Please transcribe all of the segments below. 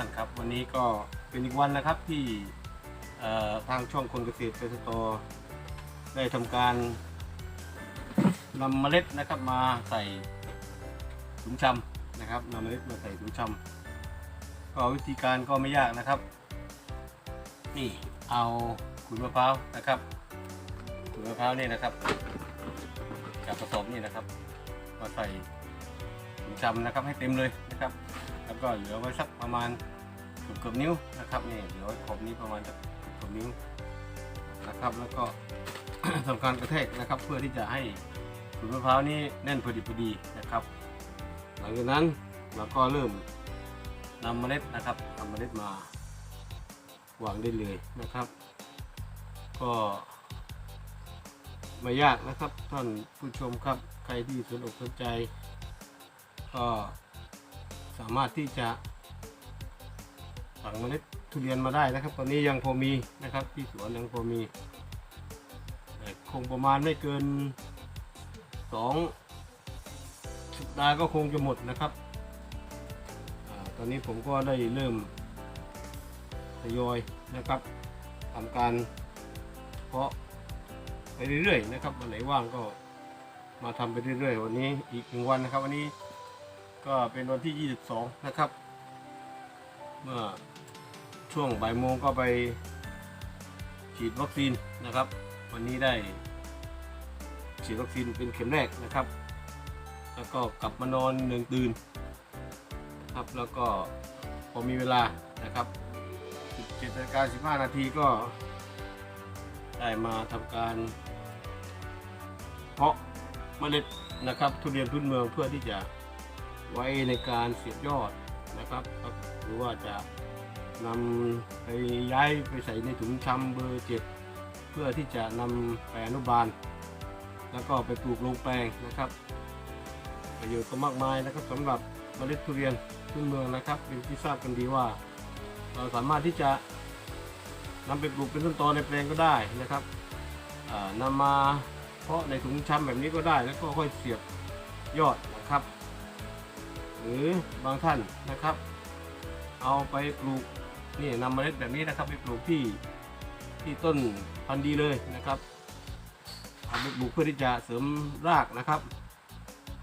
านครับ วันนี้ก็เป็นอีกวันนะครับที่ทางช่องคนเกษตรเกษตรได้ทำการนำเมล็ดนะครับมาใส่ถุงชำนะครับนำเมล็ดมาใส่ถุงชำก็วิธีการก็ไม่ยากนะครับ นี่เอาขุยมะพร้าวนะครับขุยมะพร้าวนี่นะครับกับผสมนี่นะครับ มาใส่ถุงชำนะครับให้เต็มเลยนะครับ แล้วก็เหลือไว้สักประมาณ เกือบนิ้วนะครับนี่เหลือไว้ขอบนี้ประมาณสักเกือบนิ้วนะครับแล้วก็ทำการกระแทกนะครับ เพื่อที่จะให้ขุยมะพร้าวนี้แน่นพอดีพอดีนะครับ หลังจากนั้นเราก็เริ่มนำเมล็ดนะครับนำเมล็ดมาวางได้เลยนะครับ ก็ไม่ยากนะครับท่านผู้ชมครับใครที่สนอกสนใจ ก็สามารถที่จะ สั่งเมล็ดทุเรียนมาได้นะครับ ตอนนี้ยังพอมีนะครับ ที่สวนยังพอมีคงประมาณไม่เกินสองสัปดาห์ก็คงจะหมดนะครับอตอนนี้ผมก็ได้เริ่มทยอยนะครับทำการเพาะไปเรื่อยๆนะครับวันไหนว่างก็มาทำไปเรื่อยๆ วันนี้อีกหนึ่งวันนะครับ วันนี้ก็เป็นวันที่ 22 นะครับ เมื่อช่วงบ่ายโมงก็ไปฉีดวัคซีนนะครับ วันนี้ได้ฉีดวัคซีนเป็นเข็มแรกนะครับ แล้วก็กลับมานอนหนึ่งตื่นครับแล้วก็พอมีเวลานะครับ 17นาฬิกา15 นาทีก็ได้มาทำการ เพาะเมล็ดนะครับทุเรียนพื้นเมืองเพื่อที่จะไว้ในการเสียบยอด ครับครับ หรือว่าจะนำไปย้ายไปใส่ในถุงชำเบอร์เจ็ดเพื่อที่จะนำไปอนุบาล แล้วก็ไปปลูกลงแปลงนะครับ ประโยชน์ก็มากมายนะครับสำหรับเมล็ดทุเรียนพื้นเมืองนะครับเป็นที่ทราบกันดีว่า เราสามารถที่จะนำไปปลูกเป็นต้นตอในแปลงก็ได้นะครับอ่านำมาเพาะในถุงชำแบบนี้ก็ได้ แล้วก็ค่อยเสียบยอดนะครับ หรือบางท่านนะครับ เอาไปปลูกนี่นำเมล็ดแบบนี้นะครับไปปลูกที่ที่ต้นพันธุ์ดีเลยนะครับเอาไปปลูกเพื่อที่จะเสริมรากนะครับ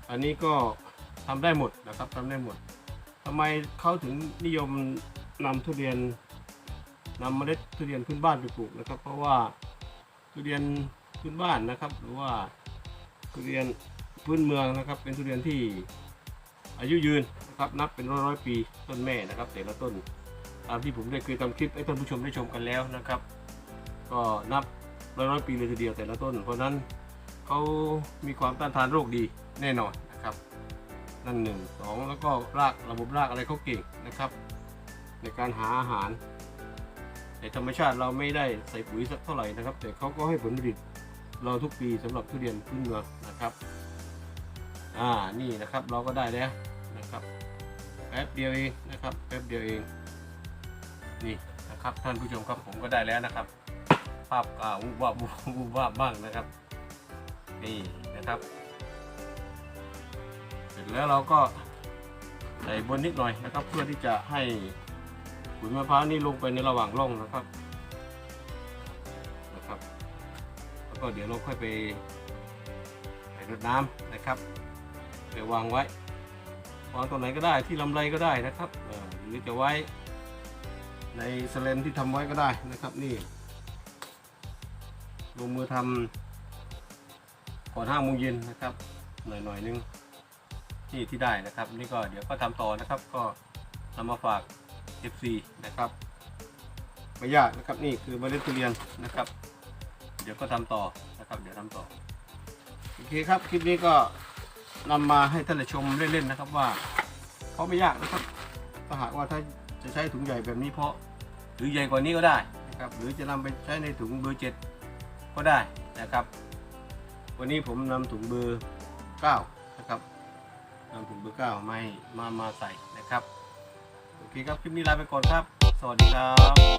อันนี้ก็ทำได้หมดนะครับทำได้หมดทำไมเขาถึงนิยมนำทุเรียนนำเมล็ดทุเรียนพื้นบ้านไปปลูกนะครับ เพราะว่าทุเรียนพื้นบ้านนะครับ หรือว่าทุเรียนพื้นเมืองนะครับ เป็นทุเรียนที่ อายุยืนนะครับนับเป็นร้อยร้อยปีต้นแม่นะครับแต่ละต้นตามที่ผมได้เคยทำคลิปให้ท่านผู้ชมได้ชมกันแล้วนะครับ ก็นับร้อยร้อยปีเลยทีเดียวแต่ละต้น เพราะนั้นเขามีความต้านทานโรคดีแน่นอนนะครับนั่นหนึ่งสองแล้วก็รากระบบรากอะไรเขาเก่งนะครับ ในการหาอาหารในธรรมชาติเราไม่ได้ใส่ปุ๋ยสักเท่าไหร่นะครับ แต่เขาก็ให้ผลผลิตเราทุกปีสำหรับทุเรียนพื้นเมืองนะครับ อ่านี่นะครับเราก็ได้แล้วนะครับแป๊บเดียวเองนะครับแป๊บเดียวเองนี่นะครับท่านผู้ชมครับผมก็ได้แล้วนะครับ ภาพกล่าวูบวาบวูบวาบบ้างนะครับ นี่นะครับ เสร็จแล้วเราก็ใส่บนนิดหน่อยนะครับ เพื่อที่จะให้ขุยมะพร้าวนี่ลงไปในระหว่างร่องนะครับนะครับ แล้วก็เดี๋ยวเราค่อยไปใส่รดน้ำนะครับ เดี๋ยวางไว้ วางตรงไหนก็ได้ที่ลำไรก็ได้นะครับเออหรือจะไว้ในสแลนที่ทำไว้ก็ได้นะครับนี่ลงมือทำก่อนห้าโมงเย็นนะครับ หน่อยหน่อยนึงที่ที่ได้นะครับ นี่ก็เดี๋ยวก็ทำต่อนะครับ ก็นำมาฝาก FC นะครับไม่ยากนะครับนี่คือเมล็ดทุเรียนนะครับ เดี๋ยวก็ทำต่อนะครับ เดี๋ยวทำต่อโอเคครับคลิปนี้ก็ นำมาให้ท่านชมเล่นๆนะครับว่าเพราะไม่ยากนะครับถ้าหากว่าถ้าจะใช้ถุงใหญ่แบบนี้เพราะหรือใหญ่กว่านี้ก็ได้นะครับหรือจะนำไปใช้ในถุงเบอร์เจ็ดก็ได้นะครับ วันนี้ผมนำถุงเบอร์เก้านะครับนำถุงเบอร์เก้ามามามาใส่นะครับโอเคครับคลิปนี้ลาไปก่อนครับ สวัสดีครับ